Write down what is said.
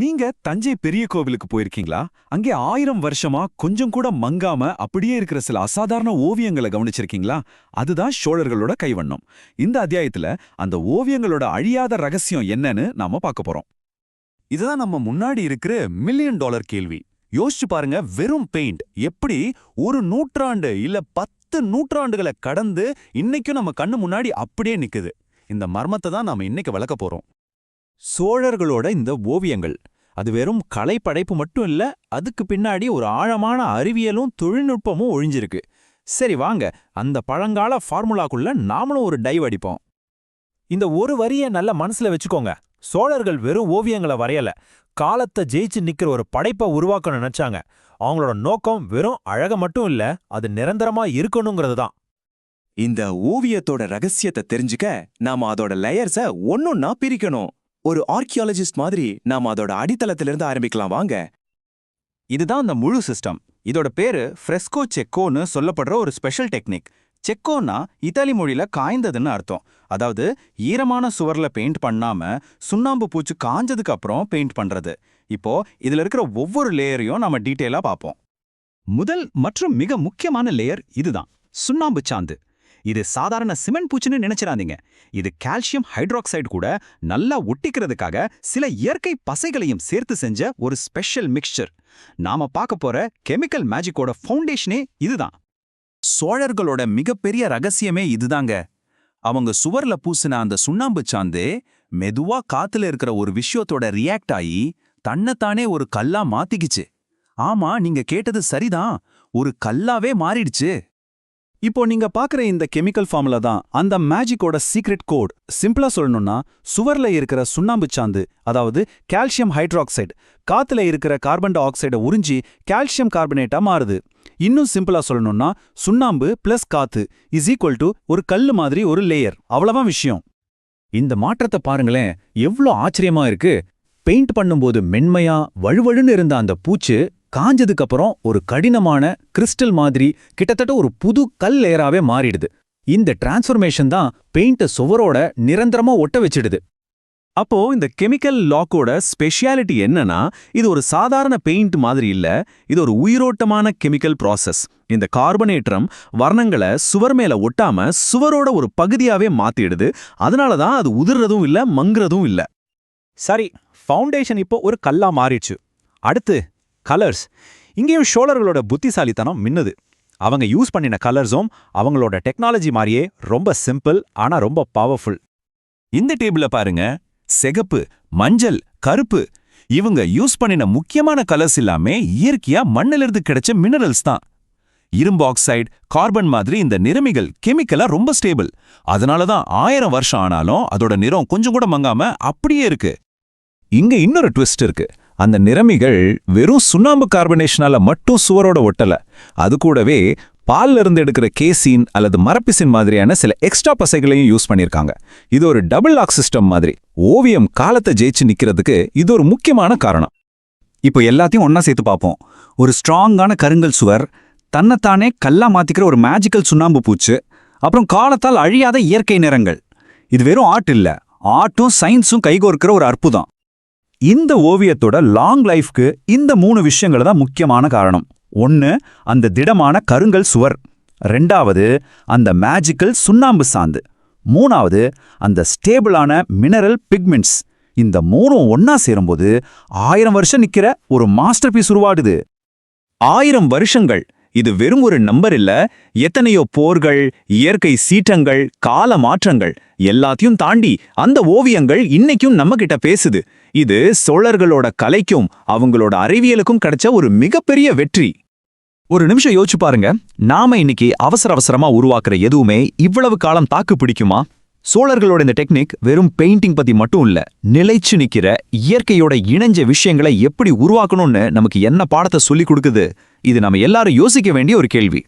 நீங்க தஞ்சை பெரிய கோவிலுக்கு போயிருக்கீங்களா? அங்கே ஆயிரம் வருஷமா கொஞ்சம் கூட மங்காம அப்படியே இருக்கிற சில அசாதாரண ஓவியங்களை கவனிச்சிருக்கீங்களா? அதுதான் சோழர்களோட கைவண்ணம். இந்த அத்தியாயத்துல அந்த ஓவியங்களோட அழியாத ரகசியம் என்னன்னு நாம பார்க்க போறோம். இதுதான் நம்ம முன்னாடி இருக்கிற மில்லியன் டாலர் கேள்வி. யோசிச்சு பாருங்க வெறும் பெயிண்ட் எப்படி ஒரு நூற்றாண்டு இல்ல பத்து நூற்றாண்டுகளை கடந்து இன்னைக்கும் நம்ம கண்ணு முன்னாடி அப்படியே நிக்குது. இந்த மர்மத்தை தான் நாம இன்னைக்கு விளக்க போறோம். சோழர்களோட இந்த ஓவியங்கள். அது வெறும் கலைப்படைப்பு மட்டும் இல்ல அதுக்கு பின்னாடி ஒரு ஆழமான அறிவியலும் தொழில்நுட்பமும் ஒழிஞ்சிருக்கு. சரி வாங்க அந்த பழங்கால ஃபார்முலாக்குள்ள நாமளும் ஒரு டைவ் அடிப்போம். இந்த ஒரு வரிய நல்ல மனசுல வச்சுக்கோங்க. சோழர்கள் வெறும் ஓவியங்களை வரையல. காலத்தை ஜெயிச்சு நிக்கிற ஒரு படைப்பை உருவாக்க நினைச்சாங்க. அவங்களோட நோக்கம் வெறும் அழக மட்டும் இல்ல அது நிரந்தரமா இருக்கணுங்கிறது தான். இந்த ஓவியத்தோட ரகசியத்தை தெரிஞ்சுக்க நாம அதோட லேயர்ஸ ஒன்னொன்னா பிரிக்கணும். ஒரு ஆர்கியாலஜிஸ்ட் மாதிரி நாம அதோட அடித்தளத்திலிருந்து ஆரம்பிக்கலாம் வாங்க. இதுதான் அந்த முழு சிஸ்டம் இதோட பேரு ஃப்ரெஸ்கோ செக்கோன்னு சொல்லப்படுற ஒரு ஸ்பெஷல் டெக்னிக் செக்கோனா இத்தாலி மொழியில காய்ந்ததுன்னு அர்த்தம். அதாவது ஈரமான சுவர்ல பெயிண்ட் பண்ணாம சுண்ணாம்பு பூச்சு காஞ்சதுக்கு அப்புறம் பெயிண்ட் பண்றது. இப்போ இதுல இருக்கிற ஒவ்வொரு லேயரையும் நாம டீட்டெயிலா பார்ப்போம். முதல் மற்றும் மிக முக்கியமான லேயர் இதுதான். சுண்ணாம்பு சாந்து. இது சாதாரண சிமெண்ட் பூச்சுன்னு நினைச்சிடாதீங்க இது கால்சியம் ஹைட்ராக்சைடு கூட நல்லா ஒட்டிக்கிறதுக்காக சில இயற்கை பசைகளையும் சேர்த்து செஞ்ச ஒரு ஸ்பெஷல் மிக்சர் நாம பார்க்க போற கெமிக்கல் மேஜிக்கோட ஃபவுண்டேஷனே இதுதான். சோழர்களோட மிகப்பெரிய ரகசியமே இதுதாங்க. அவங்க சுவர்ல பூசின அந்த சுண்ணாம்பு சாந்து மெதுவா காத்துல இருக்கிற ஒரு விஷயத்தோட ரியாக்ட் ஆகி தன்னைத்தானே ஒரு கல்லா மாத்திக்கிச்சு. ஆமா நீங்க கேட்டது சரிதான். ஒரு கல்லாவே மாறிடுச்சு. இப்போ நீங்க பாக்குற இந்த கெமிக்கல் ஃபார்முலா தான் அந்த மேஜிக்கோட சீக்ரெட் கோட் சிம்பிளா சொல்லணும்னா சுவர்ல இருக்கிற சுண்ணாம்பு சாந்து அதாவது கால்சியம் ஹைட்ராக்சைடு காத்துல இருக்கிற கார்பன் டை ஆக்சைடை உறிஞ்சி கால்சியம் கார்பனேட்டா மாறுது. இன்னும் சிம்பிளா சொல்லணும்னா சுண்ணாம்பு பிளஸ் காத்து இஸ் ஈக்குவல் டு ஒரு கல்லு மாதிரி ஒரு லேயர் அவ்வளவா விஷயம். இந்த மாற்றத்தை பாருங்களேன் எவ்ளோ ஆச்சரியமா இருக்கு. பெயிண்ட் பண்ணும்போது மென்மையா வழுவழுன்னு இருந்த அந்த பூச்சு காஞ்சதுக்கு அப்புறம் ஒரு கடினமான கிறிஸ்டல் மாதிரி கிட்டத்தட்ட ஒரு புது கல் லேயராவே மாறிடுது. இந்த டிரான்ஸ்ஃபர்மேஷன் தான் பெயிண்ட சுவரோட நிரந்தரமா ஒட்ட வச்சிடுது. அப்போ இந்த கெமிக்கல் லாக்கோட ஸ்பெஷாலிட்டி என்னன்னா இது ஒரு சாதாரண பெயிண்ட் மாதிரி இல்ல இது ஒரு உயிரோட்டமான கெமிக்கல் ப்ராசஸ் இந்த கார்பனேற்றம் வர்ணங்களை சுவர் மேல ஒட்டாம சுவரோட ஒரு பகுதியாவே மாத்திடுது. அதனால தான் அது உதிர்றதும் இல்ல மங்குறதும் இல்ல. சரி ஃபவுண்டேஷன் இப்போ ஒரு கல்லா மாறிடுச்சு. அடுத்து கலர்ஸ் இங்கேயும் சோழர்களோட புத்திசாலித்தனம் மின்னுது. அவங்க யூஸ் பண்ணின கலர்ஸும் அவங்களோட டெக்னாலஜி மாதிரியே ரொம்ப சிம்பிள் ஆனா ரொம்ப பவர்ஃபுல் இந்த டேபிள பாருங்க. சிகப்பு மஞ்சள் கருப்பு. இவங்க யூஸ் பண்ணின முக்கியமான கலர்ஸ் எல்லாமே இயற்கையா மண்ணிலிருந்து கிடைச்ச மினரல்ஸ் தான். இரும்பு ஆக்சைடு கார்பன் மாதிரி இந்த நிறமிகள் கெமிக்கலா ரொம்ப ஸ்டேபிள் அதனால தான் ஆயிரம் வருஷம் ஆனாலும் அதோட நிறம் கொஞ்சம் கூட மங்காம அப்படியே இருக்கு. இங்க இன்னொரு ட்விஸ்ட் இருக்கு. அந்த நிறமிகள் வெறும் சுண்ணாம்பு கார்பனேஷனால மட்டும் சுவரோட ஒட்டல. அது கூடவே பால்ல இருந்து எடுக்கிற கேசீன் அல்லது மரப்பிசின் மாதிரியான சில எக்ஸ்ட்ரா பசைகளையும் யூஸ் பண்ணிருக்காங்க. இது ஒரு டபுள் லாக் சிஸ்டம் மாதிரி. ஓவியம் காலத்தை ஜெயிச்சு நிக்கிறதுக்கு இது ஒரு முக்கியமான காரணம். இப்போ எல்லாத்தையும் ஒன்றா சேர்த்து பார்ப்போம். ஒரு ஸ்ட்ராங்கான கருங்கல் சுவர் தன்னைத்தானே கல்லா மாத்திக்கிற ஒரு மேஜிக்கல் சுண்ணாம்பு பூச்சு அப்புறம் காலத்தால் அழியாத இயற்கை நிறங்கள். இது வெறும் ஆர்ட் இல்ல. ஆர்ட்டும் சயின்ஸும் கைகோர்க்கிற ஒரு அற்புதம். இந்த ஓவியத்தோட லாங் லைஃப்க்கு இந்த மூணு விஷயங்கள் தான் முக்கியமான காரணம். ஒன்னு அந்த திடமான கருங்கல் சுவர். ரெண்டாவது அந்த மேஜிக்கல் சுண்ணாம்பு சாந்து. மூணாவது அந்த ஸ்டேபிளான மினரல் பிக்மெண்ட்ஸ் இந்த மூணும் ஒன்னா சேரும்போது ஆயிரம் வருஷம் நிக்கிற ஒரு மாஸ்டர் பீஸ் உருவாடுது ஆயிரம் வருஷங்கள் இது வெறும் ஒரு நம்பர் இல்ல. எத்தனையோ போர்கள் இயற்கை சீற்றங்கள் கால மாற்றங்கள் எல்லாத்தையும் தாண்டி அந்த ஓவியங்கள் இன்னைக்கும் நம்ம கிட்ட பேசுது. இது சோழர்களோட கலைக்கும் அவங்களோட அறிவியலுக்கும் கிடைச்ச ஒரு மிகப்பெரிய வெற்றி. ஒரு நிமிஷம் யோசிச்சு பாருங்க. நாம இன்னைக்கு அவசர அவசரமா உருவாக்குற எதுவுமே இவ்வளவு காலம் தாக்கு பிடிக்குமா? சோழர்களோட இந்த டெக்னிக் வெறும் பெயிண்டிங் பத்தி மட்டும் இல்ல நிலைச்சு நிக்கிற இயற்கையோட இணைஞ்ச விஷயங்களை எப்படி உருவாக்கணும்னு நமக்கு என்ன பாடத்தை சொல்லி கொடுக்குது? இது நம்ம எல்லாரும் யோசிக்க வேண்டிய ஒரு கேள்வி.